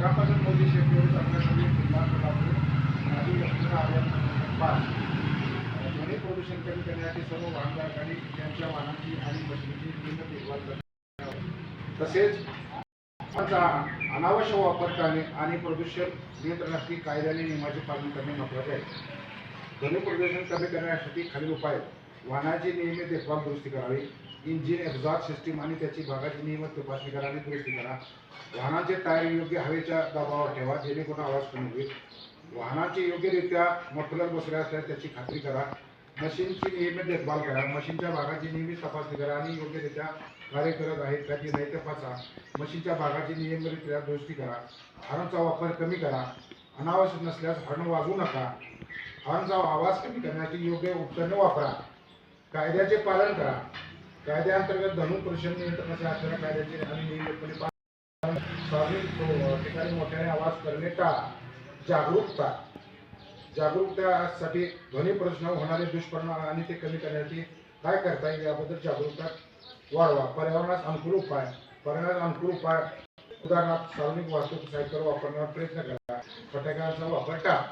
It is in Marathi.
ग्रामपंचायत मोदी शेतकरी आपल्यासाठी जिल्हा कोल्हापूर माजी लक्ष्मण आर्यन पाच. ध्वनी प्रदूषण कमी करण्यासाठी सर्व वाहनधारकांनी त्यांच्या वाहनांची आणि मशिनीची नियमित देखभाल करणे तसेच अनावश्यक वापर करणे आणि प्रदूषण नियंत्रणासाठी कायद्याने नियमाचे पालन करणे महत्त्वाचे आहे. ध्वनी प्रदूषण कमी करण्यासाठी खालील उपाय वाहनाची नियमित देखभाल दुरुस्ती करावी इंजिन एक्झॉस्ट सिस्टीम आणि त्याची भागाची नियमित तपासणी करा आणि दुरुस्ती करा. वाहनाचे टायर योग्य हवेच्या दबावावर ठेवा जेणेकरून आवाज कमी होईल. वाहनाची योग्यरित्या मफलर बसले असल्यास त्याची खात्री करा. मशीनची नियमित देखभाल करा. मशीनच्या भागाची नियमित तपासणी करा आणि योग्यरित्या कार्य करत आहेत का नाही तपासा. मशीनच्या भागाची नियमितरित्या दुरुस्ती करा. हॉर्नचा वापर कमी करा. अनावश्यक नसल्यास हॉर्न वाजवू नका. हॉर्नचा आवाज कमी करण्यासाठी योग्य उपकरणे वापरा. कायद्याचे पालन करा. कायद्याअंतर्गत धनु प्रदूषण नियंत्रणाचे कायद्याचे आणि नियमितपणे पालन सार्वजनिक ठिकाणी मोठ्याने आवाज करणे टाळा जागरूकता. जागरूकतासाठी ध्वनी प्रश्न होणारे दुष्परिणाम आणि ते कमी करण्यासाठी काय करता येईल याबद्दल जागरूकता वाढवा. पर्यावरणास अनुकूल उपाय. पर्यावरणास अनुकूल उपाय. उदाहरणार्थ सार्वजनिक वाहतूक सायकल वापरण्यावर प्रयत्न करा. फटाक्यांचा वापर टाळा.